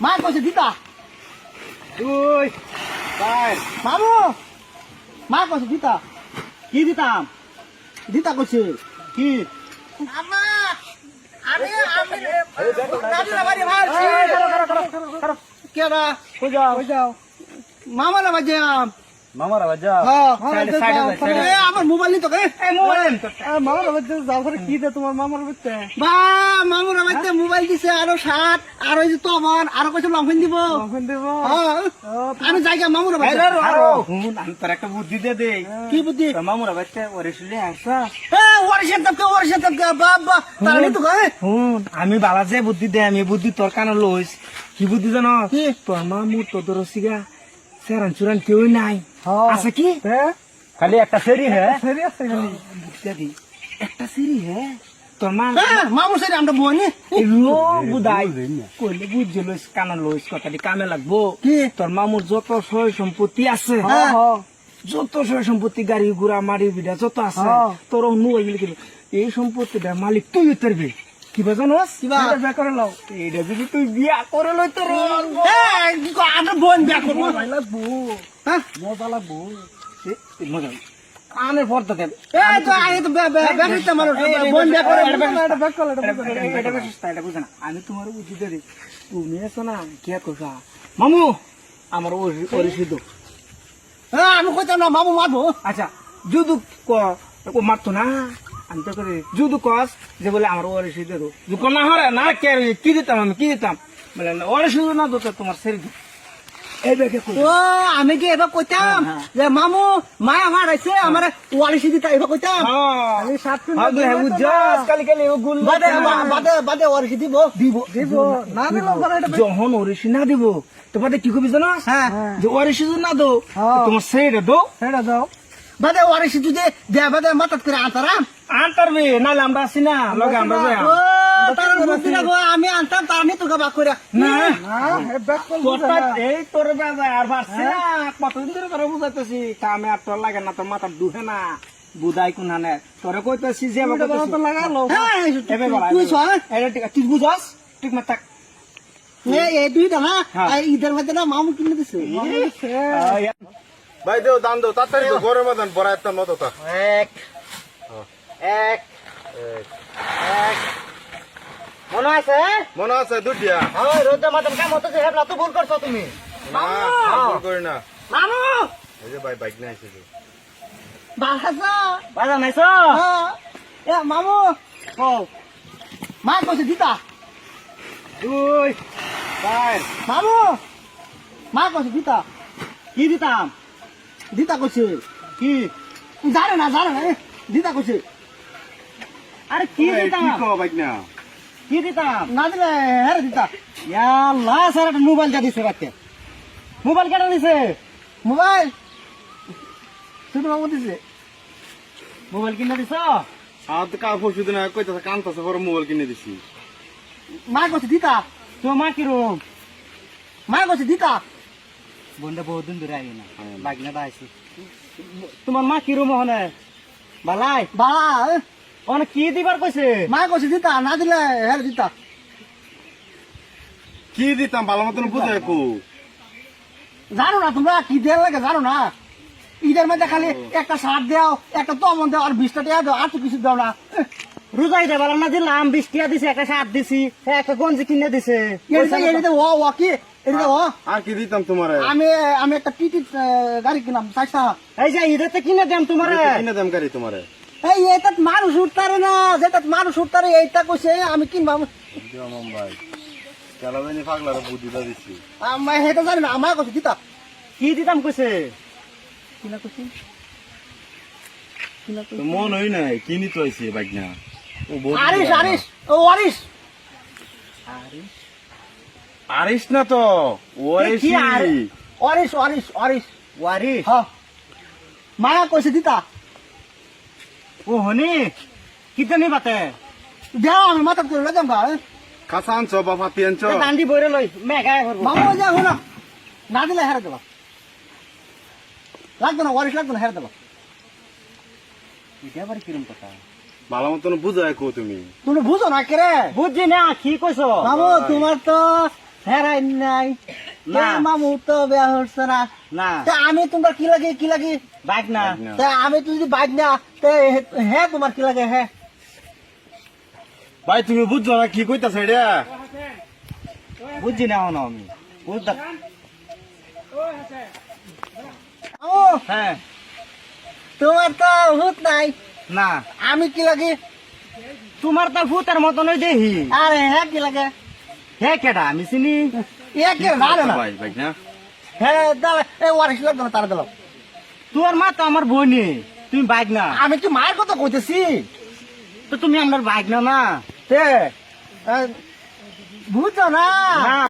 মা কইছে দিতা দুই চার। মামু মা কইছে দিতা কি দিতাম দিতা কইছে। কি? আমা আমি আমি নাদি না বাড়ি ভাই কেডা? কই যাও? কই যাও? মামা না বাজে আম। মামার আবার যাও। হ্যাঁ সাইডে সাইডে এ আমার মোবাইল নিতো কে এই মোবাইল মামার যাও করে কি দে তোমার মামার বা মামুর মোবাইল দিছে আরও সাত আর ওই যে তমন আরও কইছে লঙ্ঘন দিব? লঙ্ঘন দিব। আমি যাই গা মামুর বাজে আরও। হুন আমি তোর একটা বুদ্ধি দে দে কি বুদ্ধি? মামুর বাচ্চা ওরে শুলে আসা। এ ওরসে তপকে ওরসে তপকে বাবা তার নিতো কে হুন আমি বালা যে বুদ্ধি দে আমি বুদ্ধি তোর কানে লইস। কি বুদ্ধি জানো? কি? তোর মামুর তোর রসিগা সেরান চুরান কেউ নাই। আছে কি? খালি একটা সেরি হ্যাঁ? সেরি আছে খালি। একটা সেরি হ্যাঁ? তোর মা হ্যাঁ মামুর সেরি আমরা বনি লো বুদাই কইলে বুঝছে লইস কানা লইস কথাটি কামে লাগবো। কি? তোর মামুর যত সয় সম্পত্তি আছে হ্যাঁ যত সয় সম্পত্তি গাড়ি ঘোড়া মারি বিড়া যত আছে হ্যাঁ। তোর কিনে এই সম্পত্তিটা মালিক তুই উত্তরবি। কিবা জানোস? কিবা? বিয়া করে লও। এইটা যদি তুই বিয়া করে লই তোর এই কি কয়, আমরা বোন বিয়া করব। লাগবো। হ্যাঁ? মজা লাগবো। এ, এ, মজা কানের পর্দা দেন এই তো আই তো বে বে বে দিতে মারো বোন বিয়া করে এটা ব্যাক করে এটা বেশ এটা বুঝে না। আমি তোমার বুদ্ধি দেরি তুমি এসো না কে কোথা মামু আমার পরিচিত হ্যাঁ আমি কইতাম না মামু মারবো। আচ্ছা যদু ক মারতো না? আমি তো করে। যদু কস যে বলে আমার ওরে সিদ্ধ দো যুক না হরে না কে কি দিতাম আমি কি দিতাম? বলে না, ওরে শুধু না দোতা তোমার সেরি দো এই বেগে কই ও আমি কি এবার কইতাম? হ্যাঁ, যে মামু মায়া মারাইছে আমার ওয়ালিশি দিতা এবার কইতাম? আমি সাত হ্যাঁ হ্যাঁ বুঝাস কালি কালি গুল বাদে বাদে বাদে ওয়ালিশি দিব। দিব। দিব। না দিল যখন ওরিশি না দিব তো বাদে কি কবি জানো হ্যাঁ। যে যদি না দো হ্যাঁ। তোমার সেরি দো। সেটা দাও। বাদে ওয়ালিশি যদি দে বাদে মাতাত করে আনতারাম আনতারবে নাহলে আমরা আসি না লগে আমরা আমি আনতাম তার নিতো গা বাক করে না এই তোর বাজার আর পারছি না কতদিন ধরে তোরা বুঝাইতেছি কামে আর তোর লাগে না তোর মাথা দুহে না হানে তোরে কইতেছি যে আমাকে লাগালো হ্যাঁ এবে বলা তুই ছ এটা ঠিক তুই বুঝাস ঠিক মত থাক এই দুইটা না হ্যাঁ। মধ্যে না মামু কিনে দিছে ভাই দেও দান দেও তাড়াতাড়ি দেও গরম মতন বড় একটা মতো তা। এক এক এক। মনে আছে? মনে আছে দুটিয়া ওই রোজা মাতাম কাম হতো যে হেবলা তো ভুল করছ তুমি। না ভুল করি না। মামু! এই যে ভাই বাইক নিয়ে আসছে। বাসা বাজা নাইছো? এ মামু! ও মা কইছে দিতা? দুই চার। মামু! মা কইছে দিতা? কি দিতাম? দিতা কইছে। কি? জানে না জানে না দিতা কইছে। আরে কি দিতাম কি কো বাইক না কি দিতাম না দিলে হ্যাঁ দিতা আল্লাহ স্যার একটা মোবাইল যা দিছে বাচ্চা মোবাইল কেন দিছে? মোবাইল? শুধু মামু দিছে। মোবাইল কিনে দিছ? তো কাল পরশু দিন কইতাছে কানতাছে বড় মোবাইল কিনে দিছি। মা কইছে দিতা তোমা কিরম মা কইছে দিতা বন্ধে বহুত দিন ধরে আইনা বাগনা দাইছি তোমার মা কিরম হনে? বালাই? বালা অনে কি দিবার কইছে? মা কইছে দিতা না দিলে হ্যাঁ দিতা। কি দিতাম ভালো মতন বুঝাই কো। জানো না তোমরা কি দেওয়ার লাগে জানো না? ঈদের মধ্যে খালি একটা শার্ট দাও একটা তমন দাও আর বিশটা টাকা দাও আর তো কিছু দাও না। রোজাই দে বালা না দিলাম বিশ টিয়া দিছে একটা শার্ট দিছি একটা গঞ্জি কিনে দিছে। ও ও কি আর কি দিতাম তোমারে? আমি আমি একটা টিটি গাড়ি কিনাম চারটা এই যে কিনে দেম তোমারে। কিনে দাম গাড়ি তোমারে। এই এটাত মানুষ উঠতারে না যেটাত মানুষ উঠতারে এইটা কইছে আমি কিনবাম ভাই। চালা জানি পাগলার বুদ্ধিটা দিছি। আমি সেটা জানি না আমার কইছে দিতা। কি দিতাম কইছে? কিনা কইছি? মন হই নাই কিনি তো আইছি বাইক না ও আরিস আরিস ও আরিস আরিস না তো? কি অরিস অরিস অরিস ওয়ারিস হ্যাঁ। মায়া কইছে দিতা। ও হনি কি জানি বাতে? দেও আমি মাথা করে লাগাম গা কাঁচা আনছো বা ফাতি আনছো। দান্ডি বইরে লই মামু যা হলো না দিলে হেরে দেবা। লাগবে না ওয়ারিস লাগবে না হেরে দেবা। এটা আবার কিরম কথা? ভালো মতন বুঝাই কো তুমি? তুমি বুঝো না কে রে বুঝছি না কি কইছো মামু তোমার তো হেরাই নাই। না। মামু তো বিয়া হচ্ছে না। না। তা আমি তোমার কি লাগে কি লাগে? বাইক না। তা আমি তো যদি বাইক না তা হ্যাঁ তোমার কি লাগে হ্যাঁ ভাই তুমি বুঝছ না কি কইতাছ এটা? বুঝছি না এখন আমি। বুঝতে ও হ্যাঁ। তোমার তো হুত নাই। না। আমি কি লাগে? তোমার তো ভূতের মতনই দেখি আরে হ্যাঁ কি লাগে? হে কেডা আমি চিনি। এ কে জানে না। ভাই ভাই না? হ্যাঁ দাঁড়া এ ওয়ারিস লাগবে না তারা দিল তোমার মা তো আমার বোনই তুমি বাইক না। আমি কি মায়ের কথা কইতেছি? তো তুমি আমার বাইক না। না তে বুঝছ না। না।